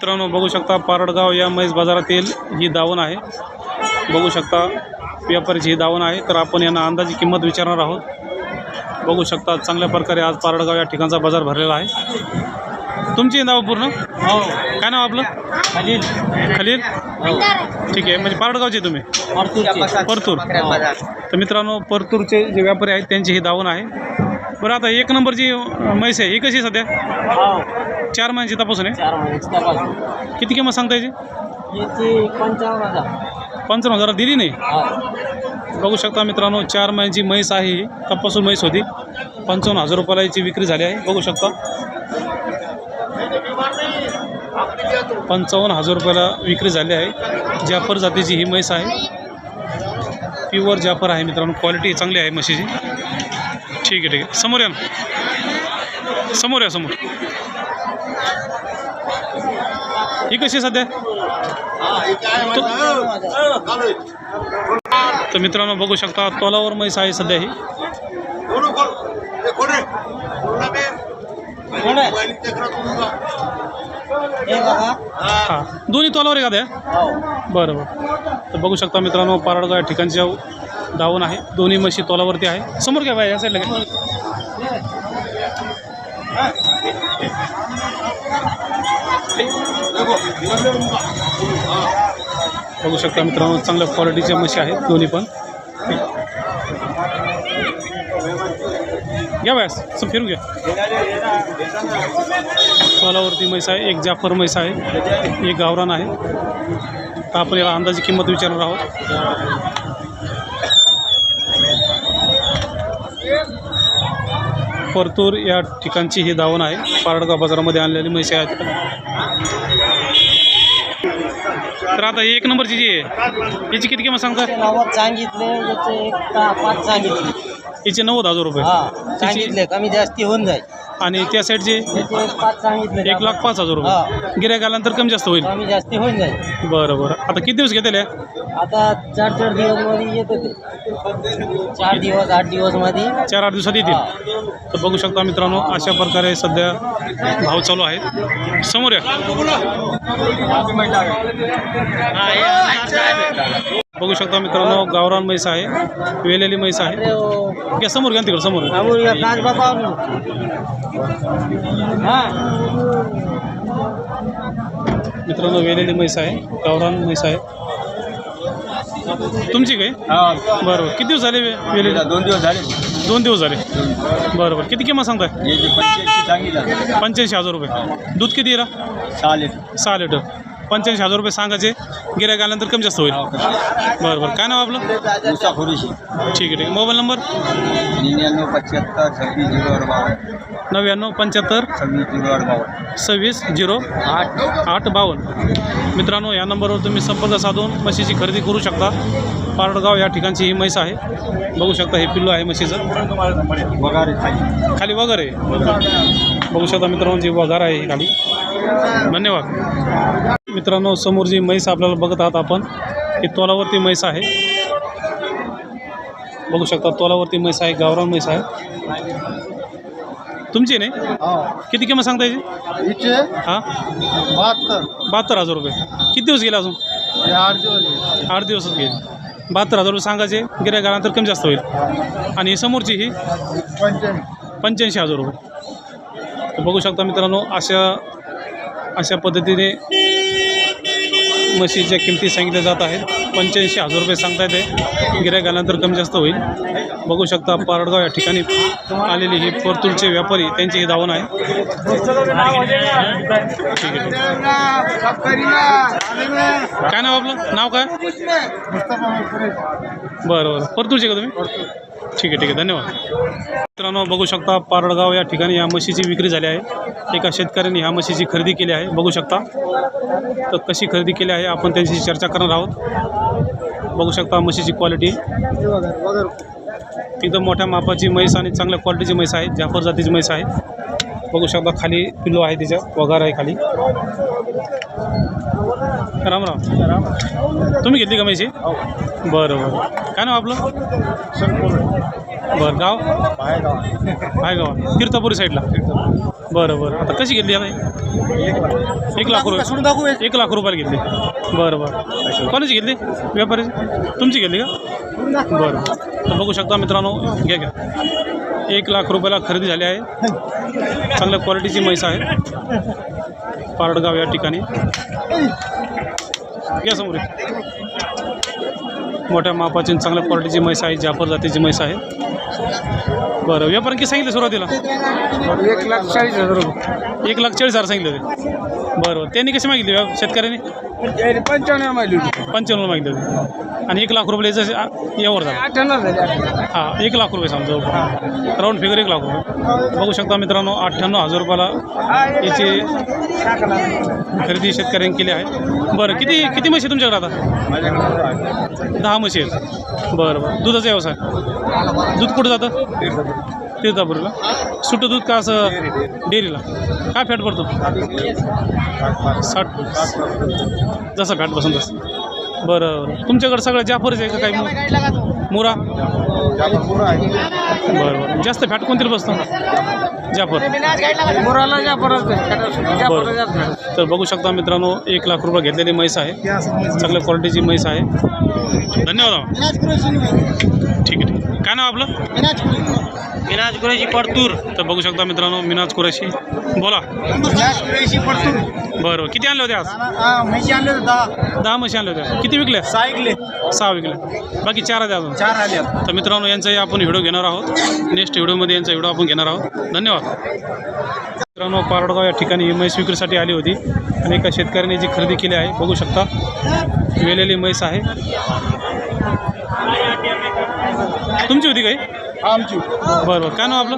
मित्रांनो बघू शकता पारडगाव या म्हैस बाजारातील ही दावण आहे. बघू शकता व्यापारीची ही दावण आहे. तर आपण यांना अंदाजी किंमत विचारणार आहोत. बघू शकता चांगल्या प्रकारे आज पारडगाव या ठिकाणचा बाजार भरलेला आहे. तुमची नाव पूर्ण? हो. काय नाव आपलं? खालील. खलील? हो. ठीक आहे. म्हणजे पारडगावचे तुम्ही. परतूर. तर मित्रांनो परतूरचे जे व्यापारी आहेत त्यांची ही दावण आहे. बरं आता एक नंबरची म्हैस आहे. ही कशी सध्या? हो. चार महिन्याची तपासून आहे? चार महिन्याची तपास किती किंमत सांगता याची? याची पंचावन्न हजार. पंचावन्न हजार दिली नाही? बघू शकता मित्रांनो चार महिन्याची म्हैस आहे ही. तपासून म्हैस होती. पंचावन्न हजार रुपयाला याची विक्री झाली आहे. बघू शकता. पंचावन्न हजार रुपयाला विक्री झाली आहे. जाफर जातीची ही म्हैस आहे. प्युअर जाफर आहे मित्रांनो. क्वालिटी चांगली आहे म्हशीची. ठीक आहे ठीक आहे. समोर या ना. समोर या समोर. ही कशी आहे सध्या? तर मित्रांनो बघू शकता तोलावर म्हैस आहे सध्या ही. हां. दोन्ही तोलावर आहे का त्या? बरं बरं. तर बघू शकता मित्रांनो पारडगाव या ठिकाणच्या धावून आहे. दोन्ही म्हशी तोलावरती आहे. समोर घ्या बाय या साईडला घ्या. बघू शकता मित्रांनो चांगल्या क्वालिटीच्या म्हशी आहेत दोन्ही पण. घ्या व्यास असं फिरून घ्या. सोलावरती म्हैस आहे एक जाफर म्हैस आहे एक गावरान आहे. तर आपण याला अंदाजी किंमत विचारणार आहोत. परतूर या ठिकाणची ही दावण आहे. पारडगाव बाजारामध्ये आणलेली म्हैसे आहेत. तर आता एक नंबरची जी आहे याची किती किंमत सांगता नव्वद सांगितले याचे एक पाच सांगितले. याची नव्वद हजार रुपये. हा सांगितले कमी जास्ती होऊन जाईल. आणि त्या साईडची एक पाच सांगितले एक लाख पाच हजार रुपये. गिऱ्हाईक आल्यानंतर कमी जास्त होईल. कमी जास्ती होऊन जाईल. बरं बरं. आता किती दिवस घेतले आता चार चार दिवसमध्ये येत होते. चार दिवस आठ दिवसमध्ये चार आठ दिवसात येतील. तर बघू शकता मित्रांनो अशा प्रकारे सध्या भाव चालू आहेत. समोर या. बघू शकता मित्रांनो गावरान म्हैस आहे वेलेली म्हैस आहे. घ्या समोर घ्या तिकडं समोर. मित्रांनो वेलेली म्हैस आहे गावरान म्हैस आहे. तुमची काय? बरं बरं. किती दिवस झाले वे- वेलेली? दोन दिवस झाले. दोन दिवस झाले. बरं बरं. किती किंमत सांगताय? पंच्याऐंशी सांगितलं. पंच्याऐंशी हजार रुपये. दूध किती येईल सहा लिटर. सहा लिटर. पंच्याऐंशी हजार रुपये सांगायचे गिऱ्हाईक आल्यानंतर कमी जास्त होईल. बरं बरं. काय नाव आपलं? ठीक आहे ठीक आहे. Mobile number? निन्याण्णव पंच्याहत्तर सव्वीस झिरो आठ बावन्न नव्याण्णव पंच्याहत्तर सव्वीस झिरो आठ बावन्न सव्वीस झिरो आठ. आठ बावन्न. मित्रांनो या नंबरवर तुम्ही संपर्क साधून म्हशीची खरेदी करू शकता. पारडगाव या ठिकाणची ही म्हैस आहे. बघू शकता हे पिल्लू आहे म्हशीचं. वगैरे खाली. खाली वगैरे बघू शकता मित्रांनो जी वगार आहे ही खाली. धन्यवाद. मित्रांनो समोर जी म्हैस आपल्याला बघत आहात आपण ही तोलावरती म्हैस आहे. बघू शकता तोलावरती म्हैस आहे गावरान म्हैस आहे. तुमची नाही? किती किंमत सांगता याची हिचे? हां? बहात्तर. बहात्तर हजार रुपये. किती दिवस गेले अजून? हे आठ दिवस आठ दिवसच गेले. बहात्तर हजार रुपये सांगायचे गिऱ्हाईकानंतर कमी जास्त होईल. आणि समोरची ही? पंच्याऐंशी. हजार रुपये. तर बघू शकता मित्रांनो अशा अशा पद्धतीने म्हशीच्या किमती सांगितल्या जात आहेत. पंच्याऐंशी हजार रुपये सांगता येते गिऱ्हाईक आल्यानंतर कमी जास्त होईल. बघू शकता पारडगाव या ठिकाणी आलेली ही परतूरचे व्यापारी त्यांची ही दावण आहे ठीक आहे. काय नाव आपलं? नाव काय? बरं बरं. परतूरचे का तुम्ही? ठीक आहे ठीक आहे. धन्यवाद. मित्रांनो बघू शकता पारडगाव या ठिकाणी या म्हशीची विक्री झाली आहे. एका शेतकऱ्यांनी ह्या म्हशीची खरेदी केली आहे. बघू शकता. तर कशी खरेदी केली आहे आपण त्यांच्याशी चर्चा करणार आहोत. बघू शकता म्हशीची क्वालिटी एकदम मोठ्या मापाची म्हैस आणि चांगल्या क्वालिटीची म्हैस आहे. जाफर जातीची म्हैस आहे. बघू शकता खाली पिल्लो आहे तिच्या. वगार आहे खाली. राम राम. तुम्ही घेतली का म्हैशी? बरं बरं. काय नाव आपलं? बरं गाव? बाहेर गाव तीर्थपुरी साईडला बरं बरं. आता कशी घेतली आता? एक लाख रुपये. एक लाख रुपयाला घेतली. बरं बरं. कोणाची घेतली? व्यापाऱ्याची तुमची घेतली का? बरं. तर बघू शकता मित्रांनो घ्या घ्या. एक लाख रुपयाला खरेदी झाली आहे. चांगल्या क्वालिटीची म्हैस आहे. पारडगाव या ठिकाणी. घ्या समोर. मोठ्या मापाची आणि चांगल्या क्वालिटीची म्हैस आहे. जाफर जातीची म्हैस आहे. बरं व्यापारी किती सांगितलं सुरुवातीला? एक लाख चाळीस हजार रुपये. एक लाख चाळीस हजार सांगितले होते. बरं त्यांनी कसे मागितले व्या- शेतकऱ्यांनी? पंच्याण्णव माहिती पंच्याण्णव मागितले होते. आणि एक लाख रुपये आ- यावर झालं. अठ्ठ्याण्णव झाले. हां एक लाख रुपये समजा राऊंड फिगर एक लाख रुपये. बघू शकता मित्रांनो अठ्ठ्याण्णव हजार रुपयाला याची खरेदी शेतकऱ्यांनी केली आहे. बरं किती किती म्हशी आहे तुमच्याकडे आता? दहा म्हशी आहेत. बरं बरं. दुधाचा व्यवसाय? दूध कुठं जातं? तीर्थापुरीला. सुटं दूध का असं डेअरीला? काय फॅट पडतो? साठ. जसं फॅट बसून तसं बरं बरं. तुमच्याकडे सगळं जाफरच आहे का काही मुरा? बरं बरं. जास्त फॅट कोणतीला बसतो? जाफर. मुराला जा परत बरं. तर बघू शकता मित्रांनो एक लाख रुपये घेतलेली म्हैस आहे. चांगल्या क्वालिटीची म्हैस आहे. धन्यवाद. ठीक आहे ठीक आहे. काय नाव आपलं? विनाश गुरुजी परतूर. तर बघू शकता मित्रांनो मिनाज कुरेशी. बोला. बरं बरं किती आणले होते आज? म्हशी आणले होते दहा. दहा म्हशी आणले होते. किती विकल्या सहा ऐकले सहा विकल्या बाकी चार आहेत अजून. चार आले तर मित्रांनो यांचाही आपण व्हिडिओ घेणार आहोत. नेक्स्ट व्हिडिओमध्ये यांचा व्हिडिओ आपण घेणार आहोत. धन्यवाद. मित्रांनो पारडगाव या ठिकाणी ही म्हैस विक्रीसाठी आली होती. आणि एका शेतकऱ्याने जी खरेदी केली आहे बघू शकता. वेलेली म्हैस आहे. तुमची होती काही? आमची. बरं बरं. काय नाव आपलं?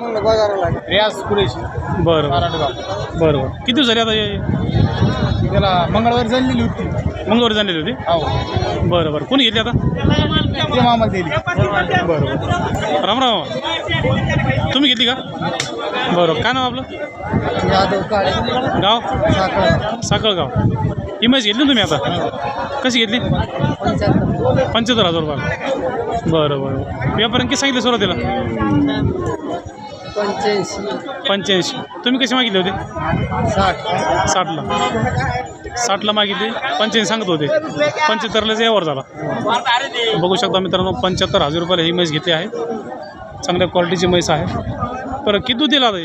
रियाज कुरेशी. बरं बरं. बरं बरं. किती दिवस झाले आता हे- त्याला मंगळवारी झालेली होती. मंगळवारी झालेली होती? हो. बरं बरं. कोणी घेतली आता? ते दिली. बरं बरं. राम राम. तुम्ही घेतली का? बरं काय नाव आपलं? यादव काळे. गाव? साखर साखळगाव. ही म्हैस घेतली ना तुम्ही आता? कशी घेतली? पंच्याहत्तर हजार रुपये. बरं बरं. व्यापाऱ्याने किती सांगितलं सुरुवातीला? पंच्याऐंशी. पंच्याऐंशी. तुम्ही कशी मागितली होती? साठ. साठला. साठला मागितली. पंच्याऐंशी सांगत होते. पंच्याहत्तरलाच यावर झाला. बघू शकता मित्रांनो पंच्याहत्तर हजार रुपयाला ही म्हैस घेतली आहे. चांगल्या क्वालिटीची म्हैस आहे. बरं किती दिला आता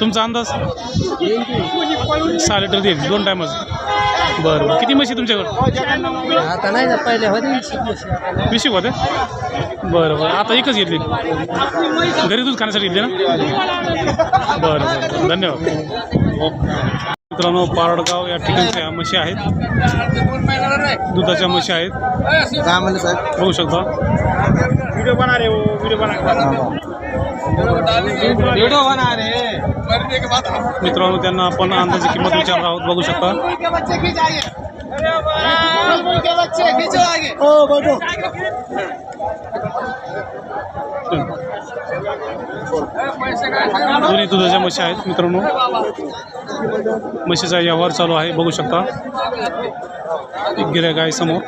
तुमचा अंदाज? सहा लिटर देईल दोन टायमाचं बरं बरं. किती म्हशी तुमच्याकडे? आता नाही ना पहिले होते होते बरं बरं. आता एकच घेतली. घरी दूध खाण्यासाठी घेतली ना? बरं बरं. धन्यवाद. मित्रांनो पारडगाव या ठिकाणच्या म्हशी आहेत. दुधाच्या म्हशी आहेत. काय म्हणलं साहेब? बघू शकता. व्हिडिओ बना रे व्हिडिओ बना. व्हिडिओ बना रे मित्रांनो त्यांना आपण अंदाजे किंमत विचारणार आहोत बघू शकता. दोन्ही दुधाच्या म्हशी आहेत मित्रांनो. म्हशीचा व्यवहार चालू आहे बघू शकता. एक गिऱ्हाईक आहे समोर.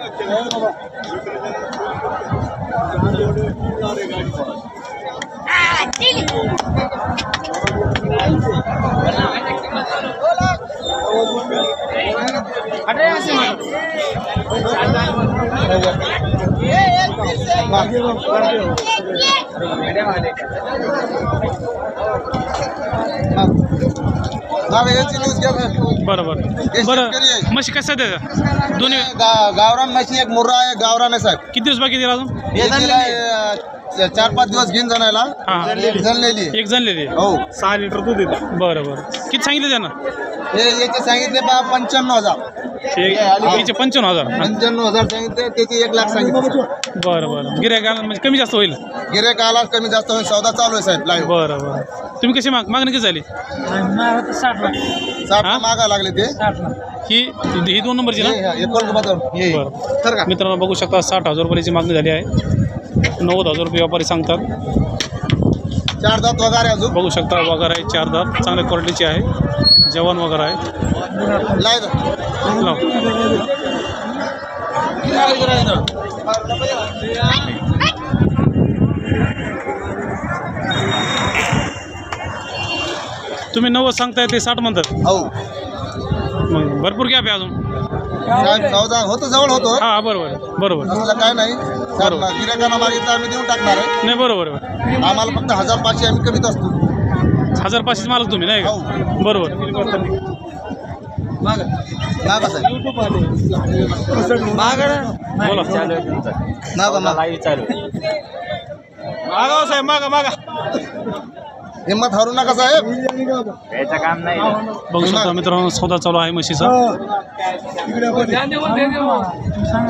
बरं बरं. म्हशी कशा द्यायच्या दोन्ही गावरान म्हशी एक मुर्रा आहे गावरान आहे साहेब. किती दिवस बाकी दिला अजून चार पाच दिवस घेऊन जाण्याला हां. जणलेली एक जणलेली हो. सहा लिटर दूध येते. बरं बरं. किती सांगितलं त्यांना? हे याचे सांगितले बा पंच्याण्णव हजार. पंच्याण्णव हजार. पंच्याण्णव हजार सांगितले त्याचे एक लाख सांगितले. बरं बरं. गिऱ्हाईक म्हणजे कमी जास्त होईल? गिरेक आला कमी जास्त होईल सौदा चालू आहे साहेब लाईव्ह बरं बरं. तुम्ही कशी माग मागणी किती झाली? साठ हा? मागा लागले ते. ही ही दोन नंबरची ना? हे, हे, हे बरं. तर का? मित्रांनो बघू शकता साठ हजार रुपयाची मागणी झाली आहे. नव्वद हजार रुपये व्यापारी सांगतात. चार दात वगैरे अजून? बघू शकता वगैरे आहे चार दात. चांगल्या क्वालिटीचे आहे. जेवण वगैरे आहे. तुम्ही नव्वद सांगताय ते साठ म्हणतात. हो. मग भरपूर गॅप आहे अजून. चौदा होतं जवळ होतो. हां बरोबर. बरोबर. असलं काय नाही. साहेब गिरायकांना मागितलं आम्ही देऊन टाकणार आहे. नाही बरोबर आहे. आम्हाला फक्त हजार पाचशे आम्ही कमीत असतो. हजार पाचशेच मालक तुम्ही नाही का? बरोबर. नागा साहेब. बोला. नागा मागा साहेब मागा मागा. हिंमत हरू नका साहेब. बघू शकता मित्रांनो सौदा चालू आहे म्हशीचा.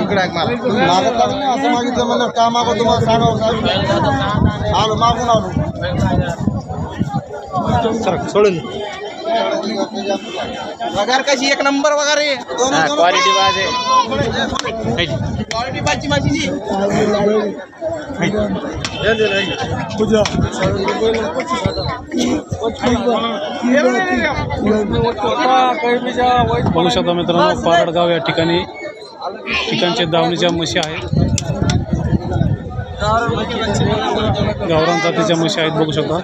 इकडे ऐक मला. तुम्ही मागत लागले ना, असं मागितलं म्हणलं का मागो तुम्हाला सांगावं साहेब. आलो मागून आलो. सोडून पगार कशी? एक नंबर पगार आहे. क्वालिटी क्वालिटी पाहिजे माझी बघू शकता मित्रांनो पारडगाव या ठिकाणी ठिकाणचे दावणीच्या म्हशी आहेत. जातीच्या म्हशी आहेत बघू शकता.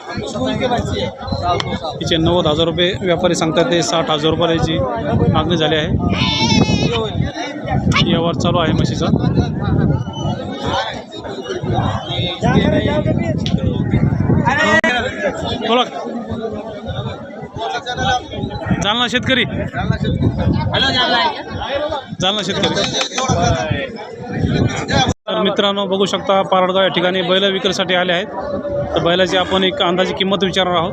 तिचे नव्वद हजार रुपये व्यापारी सांगतात ते साठ हजार रुपयाची मागणी झाली आहे. व्यवहार चालू आहे म्हशीचा. बोला जालना शेतकरी. जालना शेतकरी. मित्रांनो बघू शकता पारडगाव या ठिकाणी बैल विक्रीसाठी आले आहेत. तर बैलाची आपण एक अंदाजी किंमत विचारणार आहोत.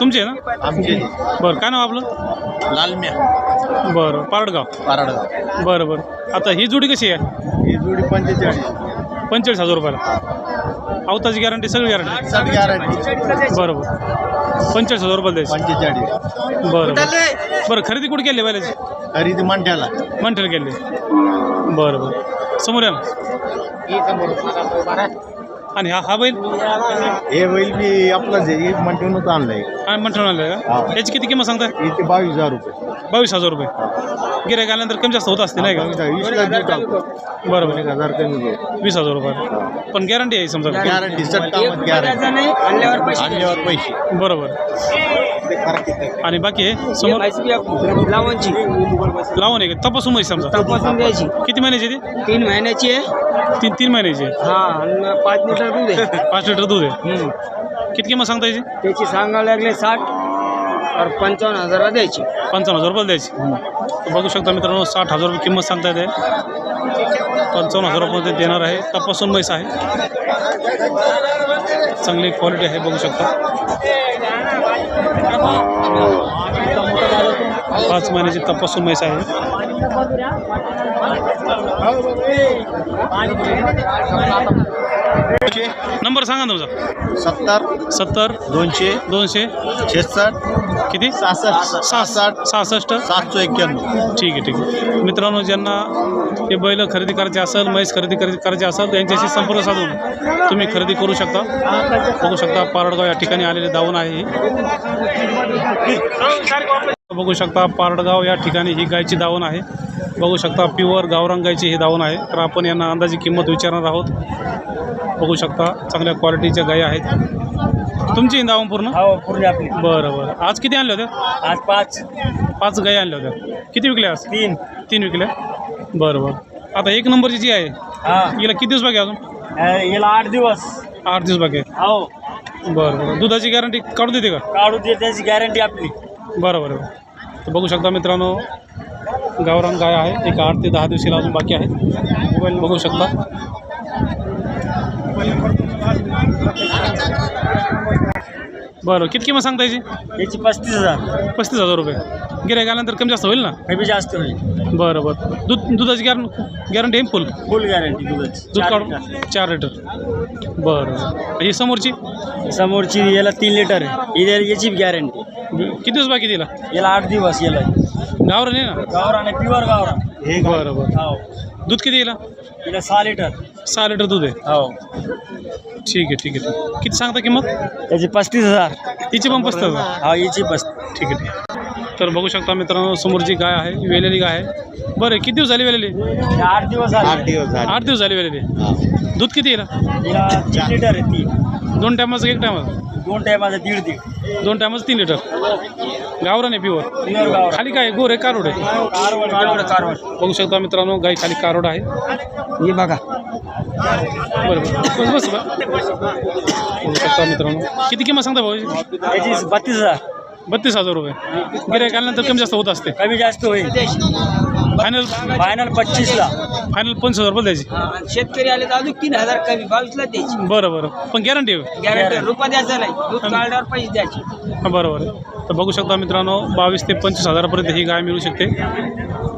तुमची आहे ना? आमचे. बरं काय नाव आपलं? लालम्या बरं पारडगाव. पाराडगाव. बरं बरं. आता ही जोडी कशी आहे? ही जोडी पंचेचाळीस. पंचेचाळीस हजार रुपयाला. अवताची गॅरंटी सगळी गॅरंटी साठ गॅरंटी बरं बरं. पंचेचाळीस हजार रुपये द्यायचे. पंचेचाळीस. बरं बरं. बरं खरेदी कुठे केली बैलाची? खरेदी मंठ्याला मंठेल केली. बरं बरं. समोर या ना. आणि हा हा बैल? हे बैल आहे एक मंठ्यानंच आणलंय. हा मंठेल आणलं का? हा. याची किती किंमत सांगताय? इथे बावीस हजार रुपये. बावीस हजार रुपये. गिरायक आल्यानंतर कमी जास्त होत असते नाही का? वीसला देऊ टाकतो बरं बरं एक हजार कमी वीस हजार रुपये. पण गॅरंटी आहे समजा. गॅरंटी सट्टामत गॅरंटी आणल्यावर पैसे. बरोबर. आणि बाकी आहे समोर लावांची लावून आहे का तपासून माहिती समजा. तपासून द्यायची किती महिन्याची आहे ती? तीन महिन्याची आहे. तीन तीन महिन्याची आहे. हा आणि पाच लिटर दूध आहे. पाच लिटर दूध आहे. हम्म. किती किंमत सांगता याची त्याची सांगायला लागले साठ और पंचावन्न हजाराला द्यायची. पंचावन्न हजार रुपये द्यायची. तर बघू शकता मित्रांनो साठ हजार रुपये किंमत सांगता येते. पंचावन्न हजार रुपये ते देणार आहे. तपासून म्हैस आहे. चांगली क्वालिटी आहे बघू शकता. पाच महिन्याची तपासून म्हैस आहे. नंबर सांगा तुमचा. सत्तर सत्तर दोनशे दोनशे. छेसष्ट किती? सहासष्ट. सहासष्ट. सहासष्ट? सातशे एक्क्याण्णव. ठीक आहे ठीक आहे. मित्रांनो ज्यांना हे बैल खरेदी करायचे असेल म्हैस खरेदी करा- करायची असेल त्यांच्याशी संपर्क साधून तुम्ही खरेदी करू शकता. बघू शकता पारडगाव या ठिकाणी आलेले दावण आहे ही. बघू शकता पारडगाव या ठिकाणी ही गायची दावण आहे. बघू शकता प्युअर गावरान गायची ही दावण आहे. तर आपण यांना अंदाजी किंमत विचारणार आहोत. बघू शकता चांगल्या क्वालिटीच्या गायी आहेत. तुमची दावण पूर्ण? हो पूर्ण आपली. बरं बरं. आज किती आणल्या होत्या आज पाच. पाच गायी आणल्या होत्या किती विकल्या आज? तीन. तीन विकल्या बरं बरं. आता एक नंबरची जी आहे हा. हिला किती दिवस बाकी आहे अजून? याला आठ दिवस. आठ दिवस बाकी आहे. हो. बरं बरं. दुधाची गॅरंटी काढून देते का? काढू दे त्याची गॅरंटी आपली. बरं बरं बरं. तर बघू शकता मित्रांनो गावरान गाय आहे. एक आठ ते दहा दिवशीला अजून बाकी आहे. बघू शकता. बरं किती किंमत सांगता याची? याची पस्तीस हजार. पस्तीस हजार रुपये. गिरायक आल्यानंतर कमी जास्त होईल ना? कमी जास्त होईल. बरं बरं. दूध दुधाची गॅरं गॅरंटी आहे फुल? फुल गॅरंटी दुधाची. दूध काढून. चार लिटर. बरं ही समोरची? समोरची याला तीन लिटर आहे. इथे याची गॅरंटी. किती दिवस बाकी दिला याला आठ दिवस याला गावरान आहे ना? गावरान प्युअर गावरान. बरं बरं. हो. दूध किती दिला याला सहा लिटर. सहा लिटर दूध आहे. हो. ठीक आहे ठीक आहे. ठीक आहे. किती सांगता किंमत? त्याची पस्तीस हजार. तिची पण पस्तीस हजार? हा याची पस्तीस. ठीक आहे. ठीक आहे तर बघू शकता मित्रांनो समोरची गाय आहे वेलेली गाय आहे. बरं किती दिवस झाली वेलेली? आठ दिवस झाले. आठ दिवस झाले. आठ दिवस झाली वेलेली. दूध किती येईल? लिटर आहे तीन दोन टायमाचं एक टायमाचं? दोन टायमाचा दीड दीड. दोन टायमाचं तीन लिटर. गावरान आहे प्युअर खाली काय गोर आहे कारोड आहे? कारवड कारवड कारवड बघू शकता मित्रांनो गाई खाली कारोड आहे. हे बघा. बरं बरं. बस बस. बघू शकता मित्रांनो. किती किंमत सांगता भाऊ? बत्तीस हजार. बत्तीस हजार रुपये. गिरायक आल्यानंतर कमी जास्त होत असते. कमी जास्त होईल. Final final पच्चीसला. फायनल पंचवीस हजार रुपये द्यायची. शेतकरी आले तर अजून तीन हजार कमी बावीसला द्यायची. बरं बरं. पण गॅरंटी आहे. गॅरंटी रुपया द्यायचा नाही. दूध काढल्यावर पैसे द्यायचे. हां बरं बरं तर बघू शकता मित्रांनो बावीस ते पंचवीस हजारापर्यंत ही गाय मिळू शकते.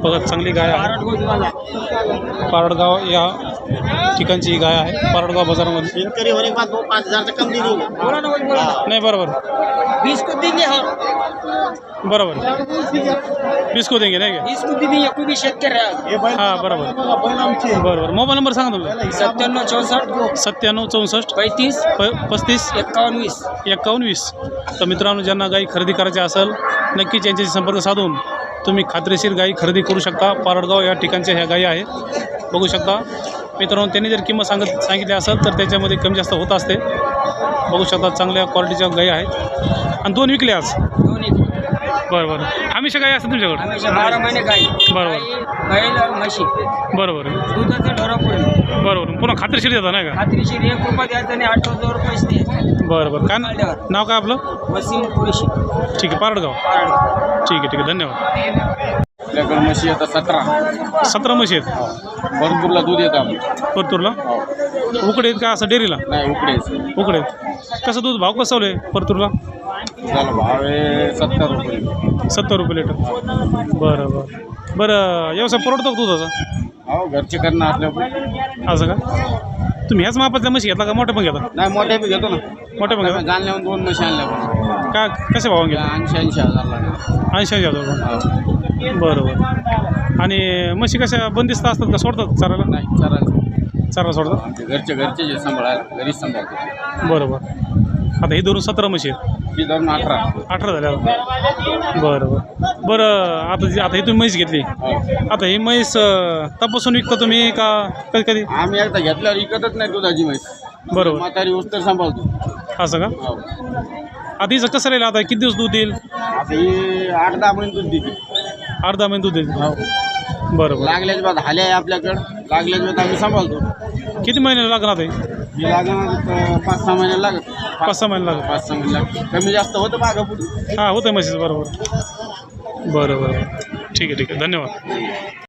बघा चांगली गाय आहे. पारडगाव या ठिकाणची ही गाय आहे. पारडगाव बाजारामध्ये. शेतकरी होने के बाद वो पाँच हजार से कम नहीं देंगे बोला ना बोल बोला नाही बरोबर. बीस को देंगे हम बरोबर. वीस को देंगे नाही का? बीस को देंगे कोई भी शेतकरी आहे. ये बैल हां बरोबर. बरोबर. मोबाईल नंबर सांगा तुमचा सत्त्याण्णव चौसष्ट सत्त्याण्णव चौसष्ट पैतीस प पस्तीस एक्कावन्न वीस. एक्कावन्न वीस. तर मित्रांनो ज्यांना गाई खरेदी करायची असेल नक्कीच यांच्याशी संपर्क साधून तुम्ही खात्रीशीर गाई खरेदी करू शकता. पारडगाव या ठिकाणच्या ह्या गायी आहेत. बघू शकता. मित्रांनो त्यांनी जर किंमत सांगत सांगितली असेल तर त्याच्यामध्ये कमी जास्त होत असते. बघू शकता चांगल्या क्वालिटीच्या गायी आहेत. आणि दोन विकले आज. दोन्ही बरं बरं. हमेशा गाई असतात तुमच्याकडे? हमेशा बारा महिने गाई. बरोबर. गाई, बैल और म्हशी. बरोबर. दुधाचं ढोरा पुढे बरोबर. पुन्हा खात्रीशीर देता नाही का? खात्रीशीर एक रुपया द्यायचा आणि आठ हजार पैसे द्यायचे बरं बरं. काय ना- नाव काय आपलं? वसीम पुरुषी. ठीक आहे पारडगाव. पारड ठीक आहे ठीक आहे. धन्यवाद. आपल्याकडे म्हशी येतात सतरा. सतरा म्हशी आहेत? भरपूरला दूध येतं आपलं परतूरला? उकडे आहेत का असं डेअरीला? नाही उकडेच. उकडे आहेत कसं दूध भाव कसं आहे परतूरला? त्याला भाव आहे सत्तर रुपये सत्तर रुपये लिटर. बरं बरं. बरं व्यवसाय परवडतो का दुधाचा? हो घरचे करणं आपल्या असं का? तुम्ही ह्याच मापातल्या म्हशी घेतला का? मोठ्या पण घेता? नाही मोठ्या बी घेतो ना. मोठ्या पण घेता? जाणल्यावर दोन म्हशी आणल्या पण. का कसे भाव घेता ऐंशी ऐंशी हजारला ऐंशी हजार रुपये. हो. बरं बरं. आणि म्हशी कशा बंदिस्त असतात का? सोडतात चारायला? नाही चालेल चारायला सोडतात? आमचे घरचे घरचे जे सांभाळायला घरीच सांभाळतो. बरं बरं. आता ही धरून सतरा म्हशी आहेत ती धरून अठरा. अठरा झाल्या आता. बरं बरं. बरं आता जी आता ही तुम्ही म्हैस घेतली. हो. आता ही म्हैस अं, तपासून विकता तुम्ही का कधी कधी? आम्ही एकदा घेतल्यावर विकतच नाही दुधाची म्हैस. बरोबर. म्हातारी उस्तर सांभाळतो. असं का? हो. आता हिचं कसं राहील? आता किती दिवस दूध देईल? आता ही आठ दहा महिने दूध देते. अर्धा महिने दूध देईल. हो. बरं बरं लागल्याच्या बाद हाल्या आहे आपल्याकडं. लागल्याच्या बाद आम्ही सांभाळतो. किती महिने लागणार आहे? ही लागणार पाच सहा महिने लागत पाच सहा महिने लागत पाच सहा महिने लागत कमी जास्त होतं मागं पुढे. हां होतं म्हशीचं बरोबर. बरं बरं ठीक आहे ठीक आहे. धन्यवाद.